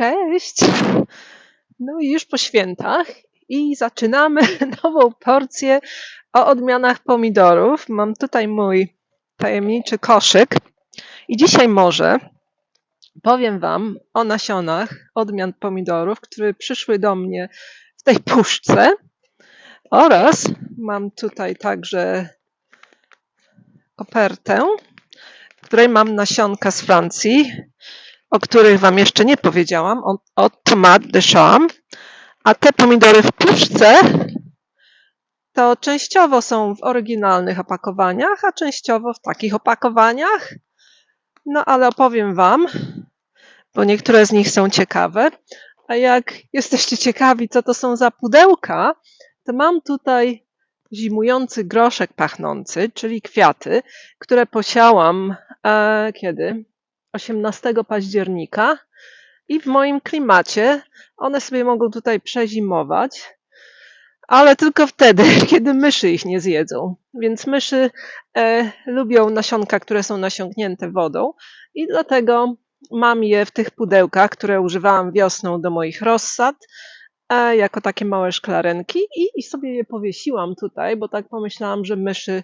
Cześć! No i już po świętach i zaczynamy nową porcję o odmianach pomidorów. Mam tutaj mój tajemniczy koszyk i dzisiaj może powiem Wam o nasionach odmian pomidorów, które przyszły do mnie w tej puszce oraz mam tutaj także kopertę, w której mam nasionka z Francji o których Wam jeszcze nie powiedziałam, o, o tomat de. A te pomidory w puszce to częściowo są w oryginalnych opakowaniach, a częściowo w takich opakowaniach. No ale opowiem Wam, bo niektóre z nich są ciekawe. A jak jesteście ciekawi, co to są za pudełka, to mam tutaj zimujący groszek pachnący, czyli kwiaty, które posiałam e, kiedy? 18 października i w moim klimacie one sobie mogą tutaj przezimować, ale tylko wtedy, kiedy myszy ich nie zjedzą. Więc myszy e, lubią nasionka, które są nasiągnięte wodą i dlatego mam je w tych pudełkach, które używałam wiosną do moich rozsad, e, jako takie małe szklarenki i, i sobie je powiesiłam tutaj, bo tak pomyślałam, że myszy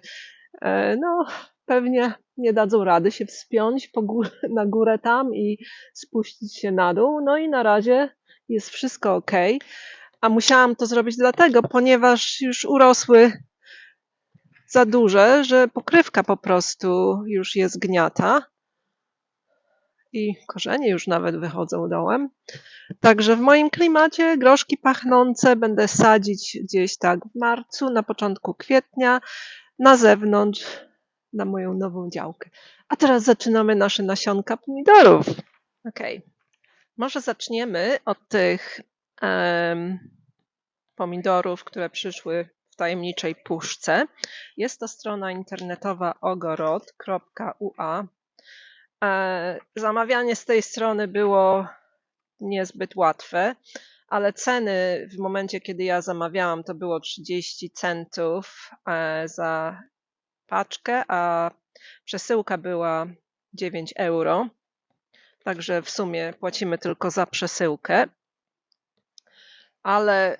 e, no, pewnie nie dadzą rady się wspiąć na górę tam i spuścić się na dół. No i na razie jest wszystko ok. A musiałam to zrobić dlatego, ponieważ już urosły za duże, że pokrywka po prostu już jest gniata i korzenie już nawet wychodzą dołem. Także w moim klimacie groszki pachnące będę sadzić gdzieś tak w marcu, na początku kwietnia, na zewnątrz na moją nową działkę. A teraz zaczynamy nasze nasionka pomidorów. Ok. Może zaczniemy od tych um, pomidorów, które przyszły w tajemniczej puszce. Jest to strona internetowa ogorod.ua. E, zamawianie z tej strony było niezbyt łatwe, ale ceny w momencie, kiedy ja zamawiałam, to było 30 centów e, za paczkę, a przesyłka była 9 euro. Także w sumie płacimy tylko za przesyłkę. Ale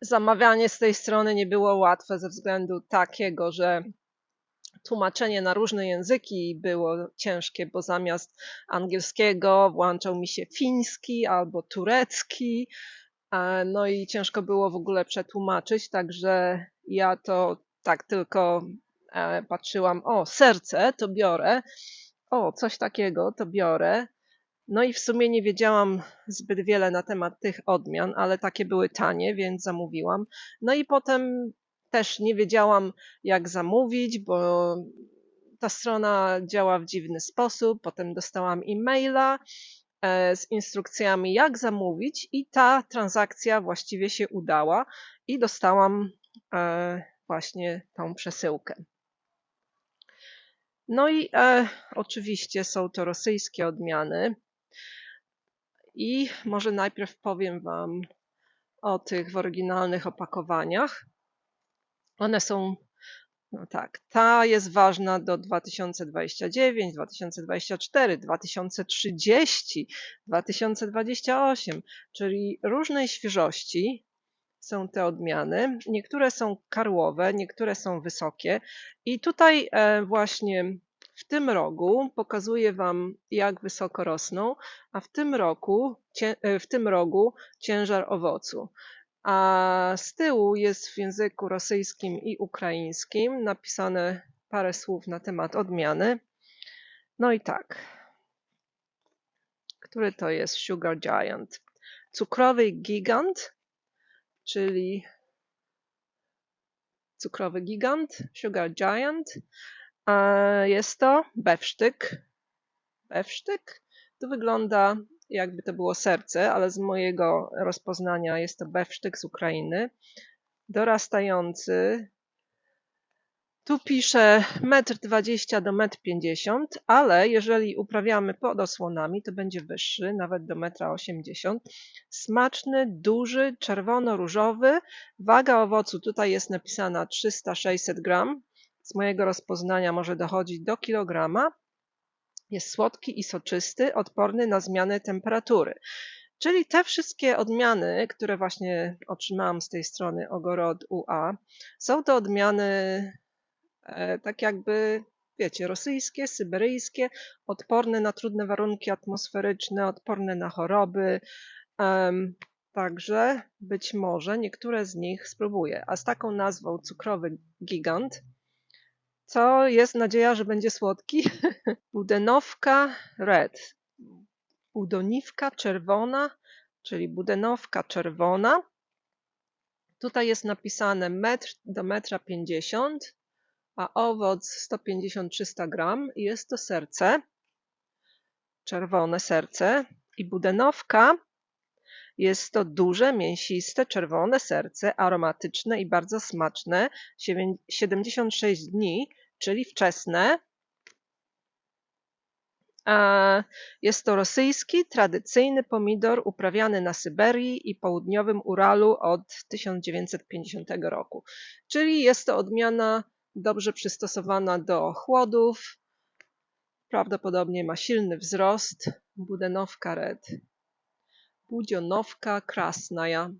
zamawianie z tej strony nie było łatwe ze względu takiego, że tłumaczenie na różne języki było ciężkie, bo zamiast angielskiego włączał mi się fiński albo turecki. No i ciężko było w ogóle przetłumaczyć, także ja to tak tylko e, patrzyłam, o, serce, to biorę, o, coś takiego, to biorę. No i w sumie nie wiedziałam zbyt wiele na temat tych odmian, ale takie były tanie, więc zamówiłam. No i potem też nie wiedziałam, jak zamówić, bo ta strona działa w dziwny sposób. Potem dostałam e-maila e, z instrukcjami, jak zamówić, i ta transakcja właściwie się udała i dostałam e, właśnie tą przesyłkę. No i e, oczywiście są to rosyjskie odmiany. I może najpierw powiem Wam o tych w oryginalnych opakowaniach. One są, no tak, ta jest ważna do 2029, 2024, 2030, 2028, czyli różnej świeżości są te odmiany. Niektóre są karłowe, niektóre są wysokie. I tutaj e, właśnie w tym rogu pokazuję Wam, jak wysoko rosną, a w tym roku, e, w tym rogu ciężar owocu. A z tyłu jest w języku rosyjskim i ukraińskim napisane parę słów na temat odmiany. No i tak. Który to jest Sugar Giant? Cukrowy gigant czyli cukrowy gigant, sugar giant. Jest to bewsztyk. Bewsztyk. Tu wygląda jakby to było serce, ale z mojego rozpoznania jest to bewsztyk z Ukrainy. Dorastający tu piszę 1,20 m do 1,50 m, ale jeżeli uprawiamy pod osłonami, to będzie wyższy, nawet do 1,80 m. Smaczny, duży, czerwono-różowy. Waga owocu tutaj jest napisana 300-600 gram. Z mojego rozpoznania może dochodzić do kilograma. Jest słodki i soczysty, odporny na zmiany temperatury. Czyli te wszystkie odmiany, które właśnie otrzymałam z tej strony Ogorod UA, są to odmiany tak jakby, wiecie, rosyjskie, syberyjskie, odporne na trudne warunki atmosferyczne, odporne na choroby. Także być może niektóre z nich spróbuję. A z taką nazwą cukrowy gigant, co jest nadzieja, że będzie słodki. Budenowka red. Budoniwka czerwona, czyli budenowka czerwona. Tutaj jest napisane metr do metra 50, a owoc 150-300 gram. i Jest to serce, czerwone serce. I budenowka jest to duże, mięsiste, czerwone serce, aromatyczne i bardzo smaczne, 76 dni, czyli wczesne. Jest to rosyjski, tradycyjny pomidor uprawiany na Syberii i południowym Uralu od 1950 roku. Czyli jest to odmiana dobrze przystosowana do chłodów. Prawdopodobnie ma silny wzrost. Budenowka red. Budzionowka krasnaja.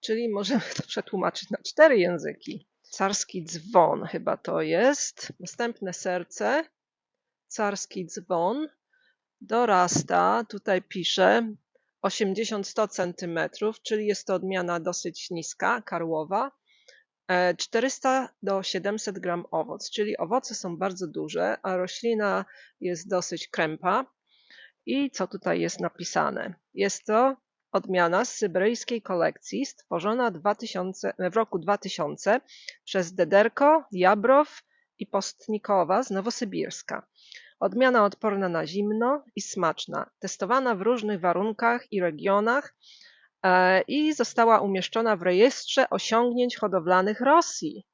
Czyli możemy to przetłumaczyć na cztery języki. Carski dzwon chyba to jest. Następne serce. Carski dzwon. Dorasta, tutaj pisze 80-100 cm, czyli jest to odmiana dosyć niska, karłowa. E, 400 do 700 gram owoc, czyli owoce są bardzo duże, a roślina jest dosyć krępa. I co tutaj jest napisane? Jest to odmiana z syberyjskiej kolekcji stworzona 2000, w roku 2000 przez Dederko, Jabrow i Postnikowa z Nowosybirska. Odmiana odporna na zimno i smaczna, testowana w różnych warunkach i regionach i została umieszczona w rejestrze osiągnięć hodowlanych Rosji.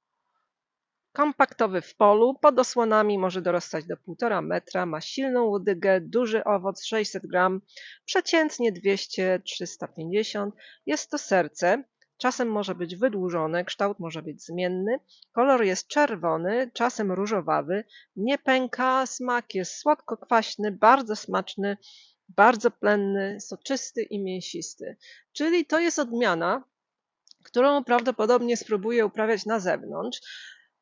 Kompaktowy w polu, pod osłonami może dorastać do 1,5 metra, ma silną łodygę, duży owoc 600 gram, przeciętnie 200-350. Jest to serce, czasem może być wydłużone, kształt może być zmienny, kolor jest czerwony, czasem różowawy, nie pęka, smak jest słodko-kwaśny, bardzo smaczny, bardzo plenny, soczysty i mięsisty. Czyli to jest odmiana, którą prawdopodobnie spróbuję uprawiać na zewnątrz.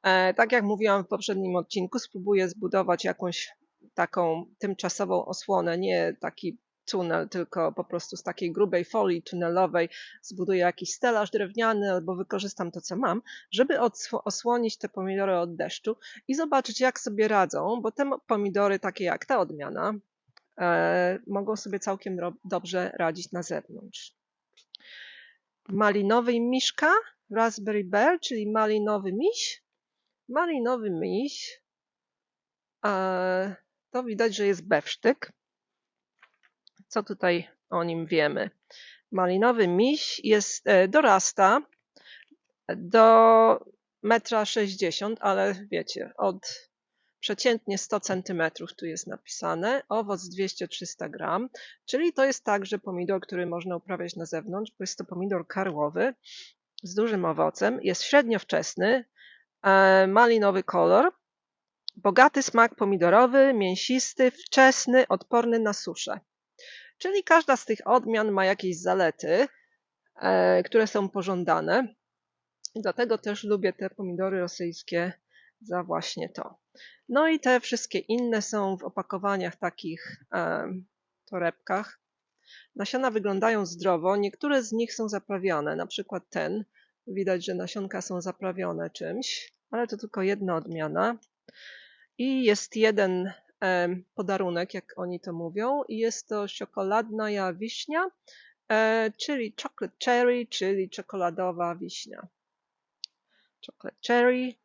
E, tak jak mówiłam w poprzednim odcinku, spróbuję zbudować jakąś taką tymczasową osłonę, nie taki tunel, tylko po prostu z takiej grubej folii tunelowej zbuduję jakiś stelaż drewniany albo wykorzystam to, co mam, żeby osłonić te pomidory od deszczu i zobaczyć, jak sobie radzą, bo te pomidory, takie jak ta odmiana, mogą sobie całkiem dobrze radzić na zewnątrz. Malinowy miszka, raspberry bear, czyli malinowy miś, malinowy miś, to widać, że jest bewsztyk. Co tutaj o nim wiemy? Malinowy miś jest, e, dorasta do metra 60, ale wiecie, od przeciętnie 100 cm tu jest napisane, owoc 200-300 gram, czyli to jest także pomidor, który można uprawiać na zewnątrz, bo jest to pomidor karłowy z dużym owocem, jest średnio wczesny, E, malinowy kolor, bogaty smak pomidorowy, mięsisty, wczesny, odporny na suszę. Czyli każda z tych odmian ma jakieś zalety, e, które są pożądane. Dlatego też lubię te pomidory rosyjskie za właśnie to. No i te wszystkie inne są w opakowaniach takich e, torebkach. Nasiona wyglądają zdrowo, niektóre z nich są zaprawione, na przykład ten Widać, że nasionka są zaprawione czymś, ale to tylko jedna odmiana. I jest jeden podarunek, jak oni to mówią, i jest to czekoladna wiśnia, e, czyli chocolate cherry, czyli czekoladowa wiśnia. Chocolate cherry.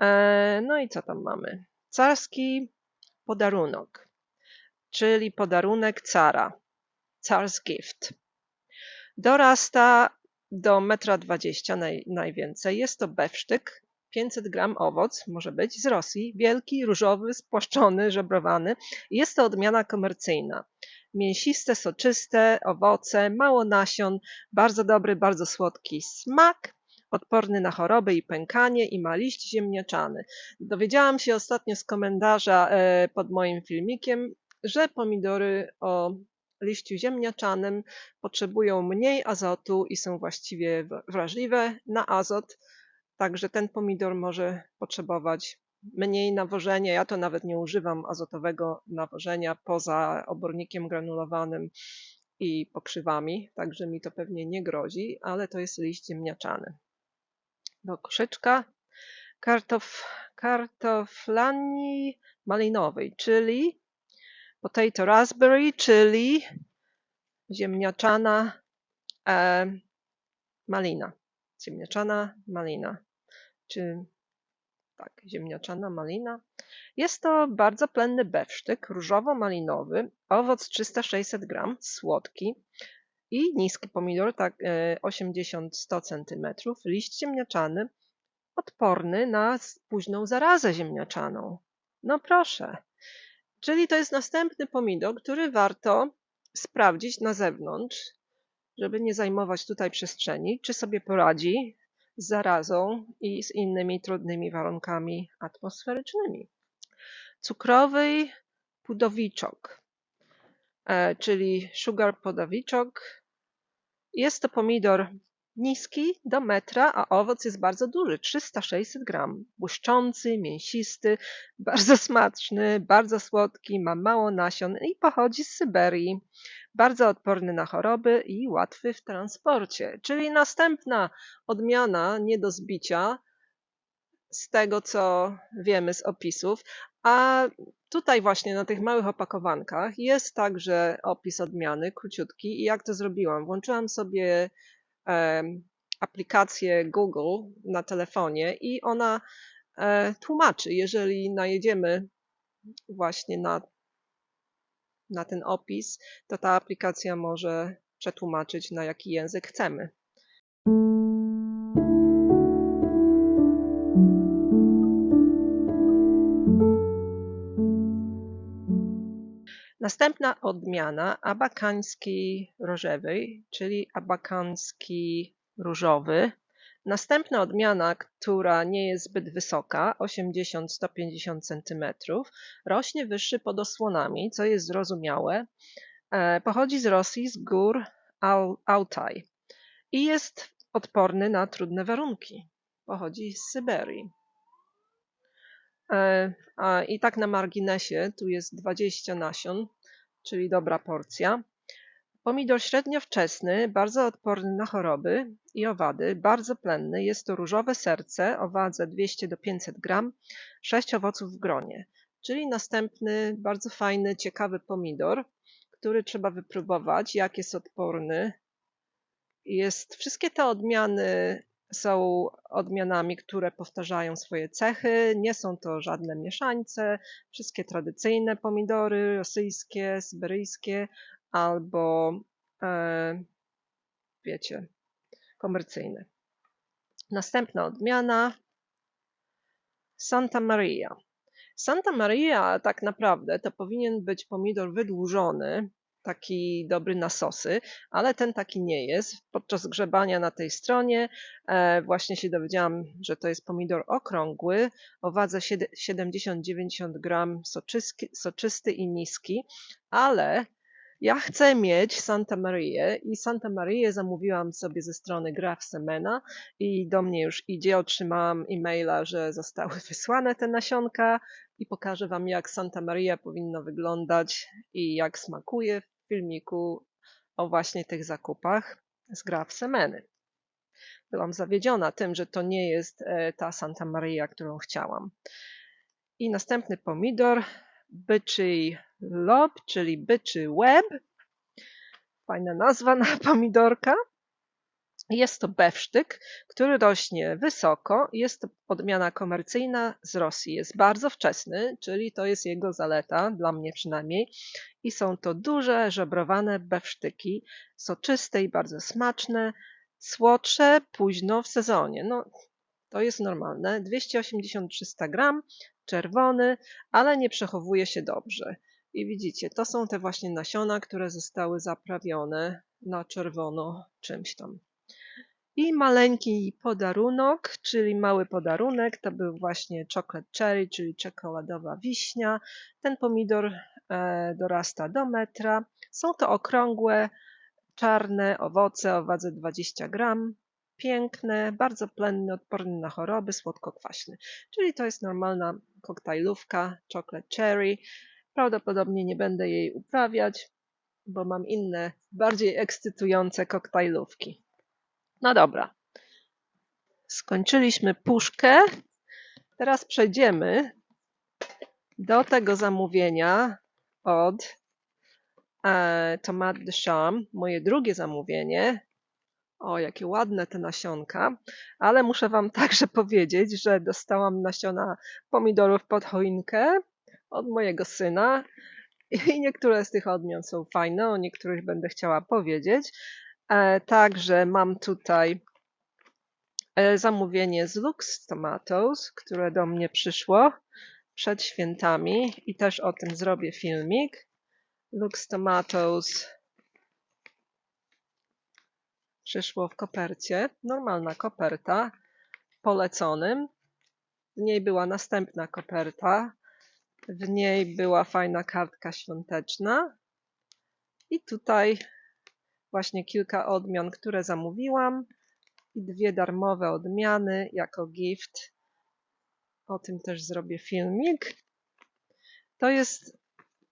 E, no i co tam mamy? Carski podarunek, czyli podarunek cara. Car's gift. Dorasta do 1,20 m naj, najwięcej. Jest to bewsztyk, 500 gram owoc, może być, z Rosji, wielki, różowy, spłaszczony, żebrowany. Jest to odmiana komercyjna. Mięsiste, soczyste, owoce, mało nasion, bardzo dobry, bardzo słodki smak, odporny na choroby i pękanie i ma liść ziemniaczany. Dowiedziałam się ostatnio z komentarza e, pod moim filmikiem, że pomidory o liściu ziemniaczanym potrzebują mniej azotu i są właściwie wrażliwe na azot, także ten pomidor może potrzebować mniej nawożenia. Ja to nawet nie używam azotowego nawożenia poza obornikiem granulowanym i pokrzywami, także mi to pewnie nie grozi, ale to jest liść ziemniaczany. Do koszyczka kartof, kartoflani malinowej, czyli potato raspberry, czyli ziemniaczana e, malina. Ziemniaczana malina, czy tak, ziemniaczana malina. Jest to bardzo plenny bewsztyk, różowo-malinowy, owoc 300-600 gram, słodki i niski pomidor, tak 80-100 e, cm, liść ziemniaczany, odporny na późną zarazę ziemniaczaną. No proszę. Czyli to jest następny pomidor, który warto sprawdzić na zewnątrz, żeby nie zajmować tutaj przestrzeni, czy sobie poradzi z zarazą i z innymi trudnymi warunkami atmosferycznymi. Cukrowy pudowiczok, czyli sugar podawiczok. Jest to pomidor niski do metra, a owoc jest bardzo duży, 300-600 gram. Błyszczący, mięsisty, bardzo smaczny, bardzo słodki, ma mało nasion i pochodzi z Syberii. Bardzo odporny na choroby i łatwy w transporcie. Czyli następna odmiana nie do zbicia z tego, co wiemy z opisów. A tutaj właśnie na tych małych opakowankach jest także opis odmiany, króciutki. I jak to zrobiłam? Włączyłam sobie aplikację Google na telefonie i ona e, tłumaczy, jeżeli najedziemy właśnie na, na ten opis, to ta aplikacja może przetłumaczyć na jaki język chcemy. Następna odmiana abakańskiej rożewej, czyli abakanski różowy. Następna odmiana, która nie jest zbyt wysoka, 80-150 cm, rośnie wyższy pod osłonami, co jest zrozumiałe. E, pochodzi z Rosji, z gór Altaj i jest odporny na trudne warunki. Pochodzi z Syberii. E, I tak na marginesie, tu jest 20 nasion, czyli dobra porcja. Pomidor średnio wczesny, bardzo odporny na choroby i owady, bardzo plenny. Jest to różowe serce o wadze 200 do 500 gram, 6 owoców w gronie. Czyli następny bardzo fajny, ciekawy pomidor, który trzeba wypróbować, jak jest odporny. Jest wszystkie te odmiany są odmianami, które powtarzają swoje cechy. Nie są to żadne mieszańce. Wszystkie tradycyjne pomidory rosyjskie, syberyjskie albo e, wiecie, komercyjne. Następna odmiana Santa Maria. Santa Maria tak naprawdę to powinien być pomidor wydłużony, taki dobry na sosy, ale ten taki nie jest. Podczas grzebania na tej stronie e, właśnie się dowiedziałam, że to jest pomidor okrągły o wadze 70-90 gram, soczysty, soczysty i niski, ale ja chcę mieć Santa Maria i Santa Maria zamówiłam sobie ze strony Graf Semena i do mnie już idzie. Otrzymałam e-maila, że zostały wysłane te nasionka i pokażę Wam, jak Santa Maria powinno wyglądać i jak smakuje filmiku o właśnie tych zakupach z Graf Semeny. Byłam zawiedziona tym, że to nie jest e, ta Santa Maria, którą chciałam. I następny pomidor, byczy lob, czyli byczy łeb. Fajna nazwa na pomidorka. Jest to bewsztyk, który rośnie wysoko. Jest to odmiana komercyjna z Rosji. Jest bardzo wczesny, czyli to jest jego zaleta, dla mnie przynajmniej. I są to duże, żebrowane bewsztyki, soczyste i bardzo smaczne, słodsze późno w sezonie. No, to jest normalne. 280-300 gram, czerwony, ale nie przechowuje się dobrze. I widzicie, to są te właśnie nasiona, które zostały zaprawione na czerwono czymś tam. I maleńki podarunek, czyli mały podarunek, to był właśnie chocolate cherry, czyli czekoladowa wiśnia. Ten pomidor e, dorasta do metra. Są to okrągłe, czarne owoce o wadze 20 gram. Piękne, bardzo plenny, odporny na choroby, słodko-kwaśny. Czyli to jest normalna koktajlówka chocolate cherry. Prawdopodobnie nie będę jej uprawiać, bo mam inne, bardziej ekscytujące koktajlówki. No dobra. Skończyliśmy puszkę. Teraz przejdziemy do tego zamówienia od e, Tomat de Cham. Moje drugie zamówienie. O, jakie ładne te nasionka. Ale muszę Wam także powiedzieć, że dostałam nasiona pomidorów pod choinkę od mojego syna. I niektóre z tych odmian są fajne, o niektórych będę chciała powiedzieć. E, także mam tutaj e, zamówienie z Lux Tomatoes, które do mnie przyszło przed świętami i też o tym zrobię filmik. Lux Tomatoes przyszło w kopercie, normalna koperta, poleconym. W niej była następna koperta, w niej była fajna kartka świąteczna i tutaj właśnie kilka odmian, które zamówiłam i dwie darmowe odmiany jako gift. O tym też zrobię filmik. To jest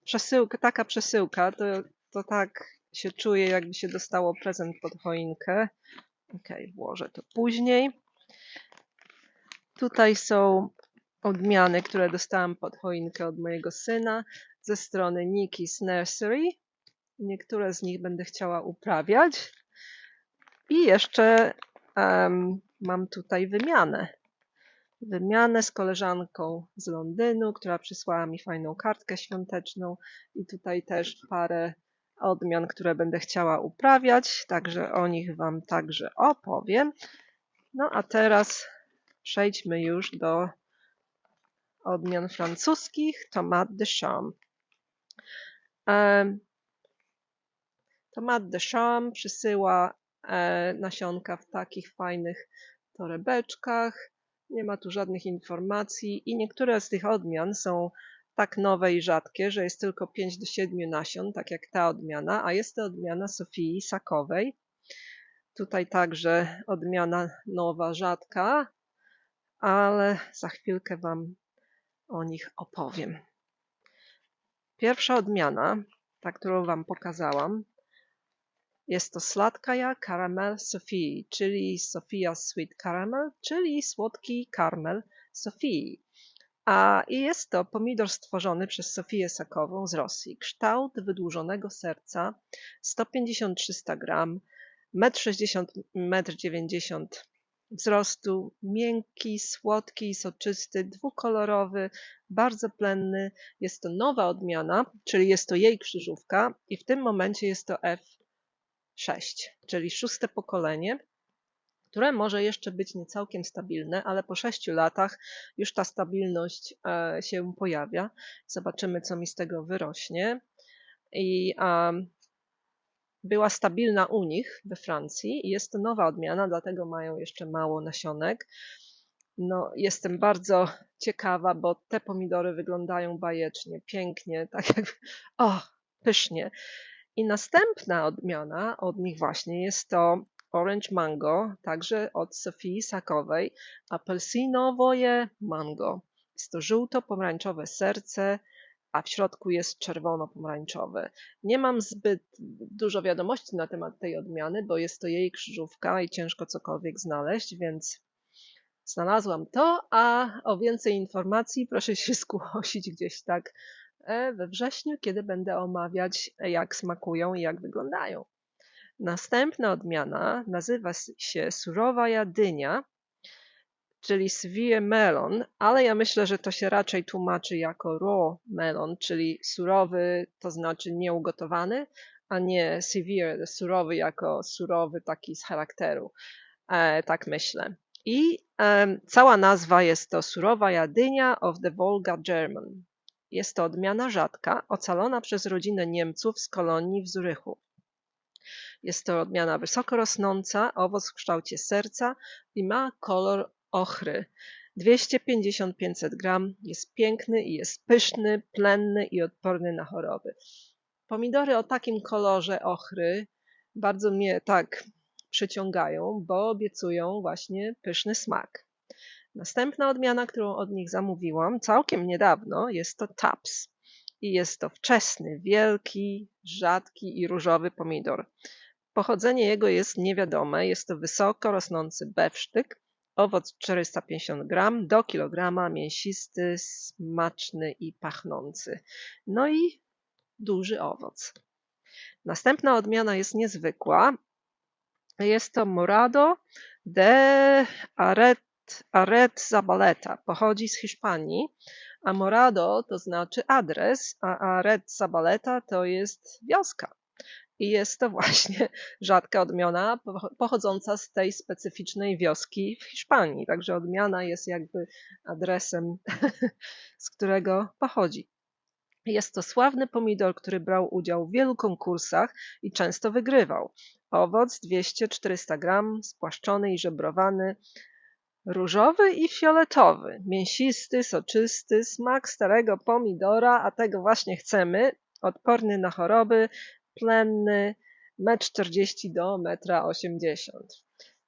przesyłka, taka przesyłka, to, to tak się czuje, jakby się dostało prezent pod choinkę. Ok, włożę to później. Tutaj są odmiany, które dostałam pod choinkę od mojego syna ze strony Nikki's Nursery. Niektóre z nich będę chciała uprawiać. I jeszcze um, mam tutaj wymianę. Wymianę z koleżanką z Londynu, która przysłała mi fajną kartkę świąteczną i tutaj też parę odmian, które będę chciała uprawiać, także o nich Wam także opowiem. No a teraz przejdźmy już do odmian francuskich Tomate de Cham. Tomat de Cham przysyła e, nasionka w takich fajnych torebeczkach. Nie ma tu żadnych informacji i niektóre z tych odmian są tak nowe i rzadkie, że jest tylko 5 do 7 nasion, tak jak ta odmiana, a jest to odmiana Sofii Sakowej. Tutaj także odmiana nowa, rzadka, ale za chwilkę Wam o nich opowiem. Pierwsza odmiana, ta, którą Wam pokazałam, jest to sladkaja caramel Sofii, czyli Sofia Sweet Caramel, czyli słodki karmel Sofii. A jest to pomidor stworzony przez Sofię Sakową z Rosji. Kształt wydłużonego serca 150-300 gram, 1,60 m, 1,90 m wzrostu, miękki, słodki, soczysty, dwukolorowy, bardzo plenny. Jest to nowa odmiana, czyli jest to jej krzyżówka i w tym momencie jest to F6, czyli szóste pokolenie które może jeszcze być nie całkiem stabilne, ale po sześciu latach już ta stabilność e, się pojawia. Zobaczymy, co mi z tego wyrośnie. I była stabilna u nich we Francji i jest to nowa odmiana, dlatego mają jeszcze mało nasionek. No, jestem bardzo ciekawa, bo te pomidory wyglądają bajecznie, pięknie, tak jak, o, pysznie. I następna odmiana od nich właśnie jest to Orange Mango, także od Sofii Sakowej, apelsinowoje mango. Jest to żółto-pomarańczowe serce, a w środku jest czerwono-pomarańczowy. Nie mam zbyt dużo wiadomości na temat tej odmiany, bo jest to jej krzyżówka i ciężko cokolwiek znaleźć, więc znalazłam to, a o więcej informacji proszę się zgłosić gdzieś tak we wrześniu, kiedy będę omawiać, jak smakują i jak wyglądają. Następna odmiana nazywa się surowa jadynia, czyli severe melon, ale ja myślę, że to się raczej tłumaczy jako raw melon, czyli surowy, to znaczy nieugotowany, a nie severe, surowy jako surowy taki z charakteru. E, tak myślę. I e, cała nazwa jest to surowa jadynia of the Volga German. Jest to odmiana rzadka, ocalona przez rodzinę Niemców z kolonii w Zurychu. Jest to odmiana wysoko rosnąca, owoc w kształcie serca i ma kolor ochry. 250-500 gram, jest piękny i jest pyszny, plenny i odporny na choroby. Pomidory o takim kolorze ochry bardzo mnie tak przyciągają, bo obiecują właśnie pyszny smak. Następna odmiana, którą od nich zamówiłam całkiem niedawno, jest to Taps. I jest to wczesny, wielki, rzadki i różowy pomidor. Pochodzenie jego jest niewiadome. Jest to wysoko rosnący bewsztyk, owoc 450 gram do kilograma, mięsisty, smaczny i pachnący. No i duży owoc. Następna odmiana jest niezwykła. Jest to Morado de Aret, Aret Zabaleta. Pochodzi z Hiszpanii, a Morado to znaczy adres, a Aret Zabaleta to jest wioska. I jest to właśnie rzadka odmiana pochodząca z tej specyficznej wioski w Hiszpanii. Także odmiana jest jakby adresem, z którego pochodzi. Jest to sławny pomidor, który brał udział w wielu konkursach i często wygrywał. Owoc 200-400 gram, spłaszczony i żebrowany, różowy i fioletowy, mięsisty, soczysty, smak starego pomidora, a tego właśnie chcemy, odporny na choroby, plenny, 1,40 m do 1,80 m.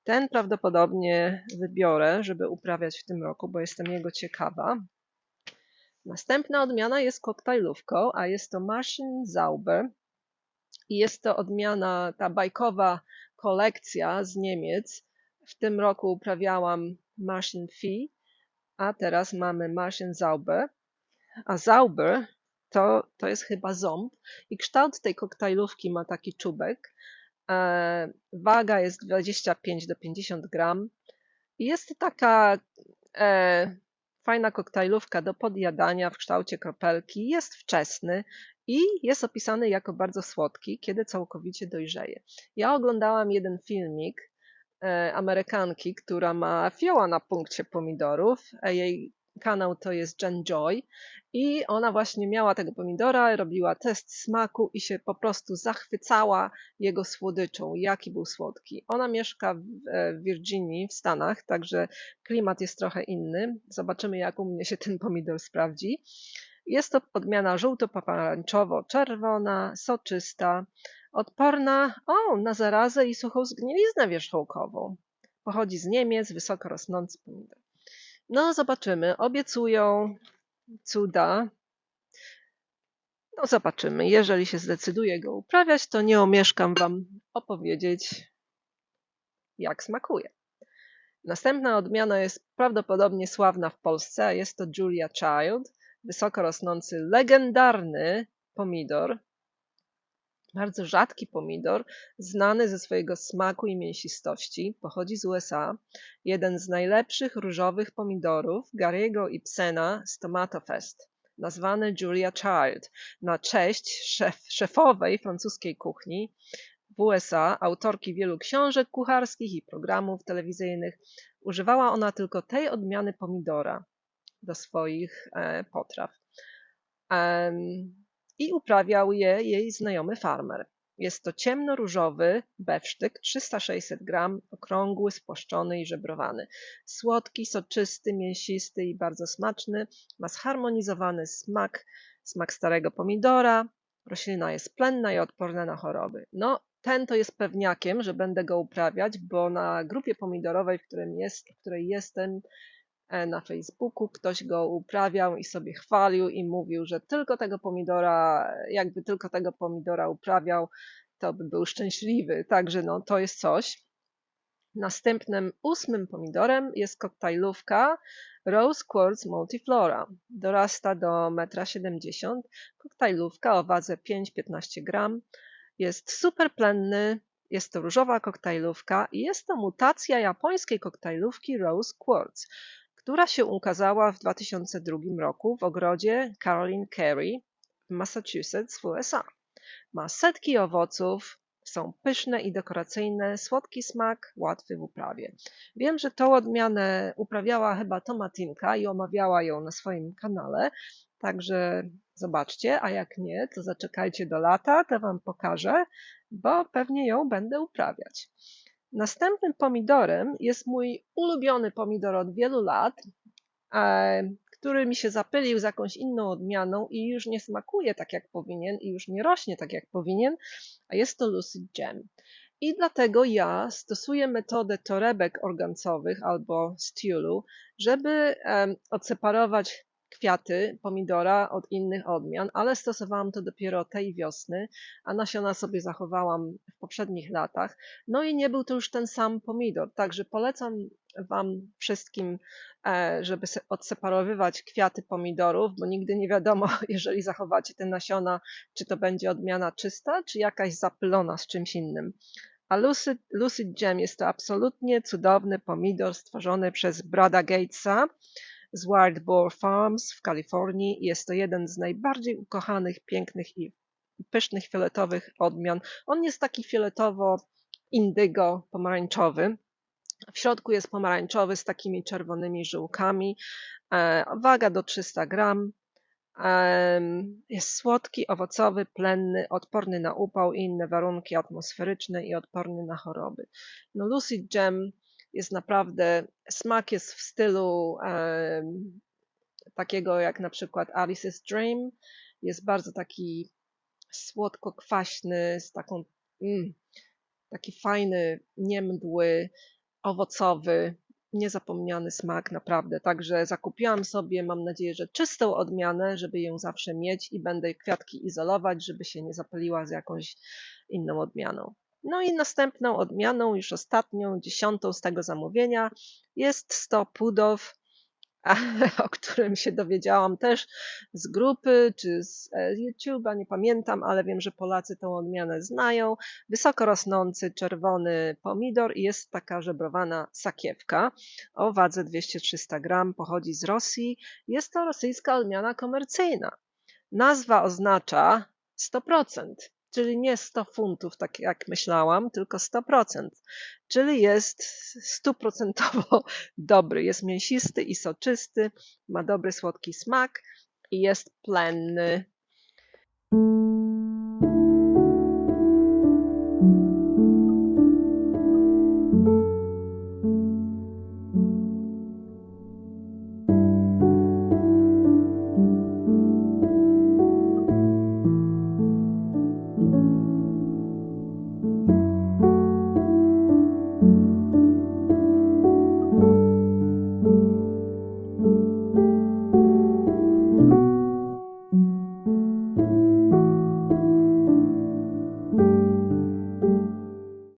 Ten prawdopodobnie wybiorę, żeby uprawiać w tym roku, bo jestem jego ciekawa. Następna odmiana jest koktajlówką, a jest to Martian Zauber. I jest to odmiana, ta bajkowa kolekcja z Niemiec. W tym roku uprawiałam Martian Fee, a teraz mamy Martian Zauber. A Zauber to, to jest chyba ząb i kształt tej koktajlówki ma taki czubek. E, waga jest 25 do 50 gram. Jest taka e, fajna koktajlówka do podjadania w kształcie kropelki. Jest wczesny i jest opisany jako bardzo słodki, kiedy całkowicie dojrzeje. Ja oglądałam jeden filmik Amerykanki, która ma fioła na punkcie pomidorów. Jej kanał to jest Jen Joy i ona właśnie miała tego pomidora, robiła test smaku i się po prostu zachwycała jego słodyczą, jaki był słodki. Ona mieszka w e, Virginii w Stanach, także klimat jest trochę inny. Zobaczymy jak u mnie się ten pomidor sprawdzi. Jest to odmiana żółto-pomarańczowo-czerwona, soczysta, odporna o, na zarazę i suchą zgniliznę wierzchołkową. Pochodzi z Niemiec, wysoko rosnący pomidor. No, zobaczymy. Obiecują cuda. No, zobaczymy. Jeżeli się zdecyduje go uprawiać, to nie omieszkam Wam opowiedzieć, jak smakuje. Następna odmiana jest prawdopodobnie sławna w Polsce, a jest to Julia Child, wysoko rosnący, legendarny pomidor, bardzo rzadki pomidor, znany ze swojego smaku i mięsistości, pochodzi z USA. Jeden z najlepszych różowych pomidorów Gary'ego Ibsena z Tomato Fest, nazwany Julia Child, na cześć szef, szefowej francuskiej kuchni w USA, autorki wielu książek kucharskich i programów telewizyjnych. Używała ona tylko tej odmiany pomidora do swoich e, potraw. I uprawiał je jej znajomy farmer. Jest to ciemnoróżowy bewsztyk, 300-600 gram, okrągły, spłaszczony i żebrowany. Słodki, soczysty, mięsisty i bardzo smaczny. Ma zharmonizowany smak, smak starego pomidora. Roślina jest plenna i odporna na choroby. No, ten to jest pewniakiem, że będę go uprawiać, bo na grupie pomidorowej, w, którym jest, w której jestem, na Facebooku, ktoś go uprawiał i sobie chwalił i mówił, że tylko tego pomidora, jakby tylko tego pomidora uprawiał, to by był szczęśliwy. Także no, to jest coś. Następnym ósmym pomidorem jest koktajlówka Rose Quartz Multiflora. Dorasta do 1,70 m. Koktajlówka o wadze 5-15 gram. Jest super plenny. Jest to różowa koktajlówka i jest to mutacja japońskiej koktajlówki Rose Quartz która się ukazała w 2002 roku w ogrodzie Caroline Carey w Massachusetts w USA. Ma setki owoców, są pyszne i dekoracyjne, słodki smak, łatwy w uprawie. Wiem, że tą odmianę uprawiała chyba Tomatinka i omawiała ją na swoim kanale, Także zobaczcie, a jak nie, to zaczekajcie do lata, to Wam pokażę, bo pewnie ją będę uprawiać. Następnym pomidorem jest mój ulubiony pomidor od wielu lat, e, który mi się zapylił z jakąś inną odmianą i już nie smakuje tak jak powinien i już nie rośnie tak jak powinien, a jest to Lucid Gem. I dlatego ja stosuję metodę torebek organcowych albo stiulu, żeby odseparować kwiaty pomidora od innych odmian, ale stosowałam to dopiero tej wiosny, a nasiona sobie zachowałam w poprzednich latach. No i nie był to już ten sam pomidor, także polecam Wam wszystkim, e, żeby se- odseparowywać kwiaty pomidorów, bo nigdy nie wiadomo, jeżeli zachowacie te nasiona, czy to będzie odmiana czysta, czy jakaś zapylona z czymś innym. A Lucid, Lucid Gem jest to absolutnie cudowny pomidor stworzony przez Brada Gatesa z Wild Boar Farms w Kalifornii. Jest to jeden z najbardziej ukochanych, pięknych i pysznych fioletowych odmian. On jest taki fioletowo-indygo pomarańczowy. W środku jest pomarańczowy z takimi czerwonymi żyłkami. E, waga do 300 gram. Em, Jest słodki, owocowy, plenny, odporny na upał i inne warunki atmosferyczne i odporny na choroby. No Lucid Gem jest naprawdę, smak jest w stylu em, takiego jak na przykład Alice's Dream. Jest bardzo taki słodko-kwaśny, z taką, mm, taki fajny, niemdły, owocowy, niezapomniany smak naprawdę. Także zakupiłam sobie, mam nadzieję, że czystą odmianę, żeby ją zawsze mieć i będę kwiatki izolować, żeby się nie zapaliła z jakąś inną odmianą. No i następną odmianą, już ostatnią, dziesiątą z tego zamówienia jest 100 pudow, o którym się dowiedziałam też z grupy czy z e, YouTube'a, nie pamiętam, ale wiem, że Polacy tą odmianę znają. Wysoko rosnący czerwony pomidor i jest taka żebrowana sakiewka o wadze 200-300 gram, pochodzi z Rosji. Jest to rosyjska odmiana komercyjna. Nazwa oznacza 100%, czyli nie 100 funtów, tak jak myślałam, tylko 100%, czyli jest stuprocentowo dobry. Jest mięsisty i soczysty, ma dobry słodki smak i jest plenny.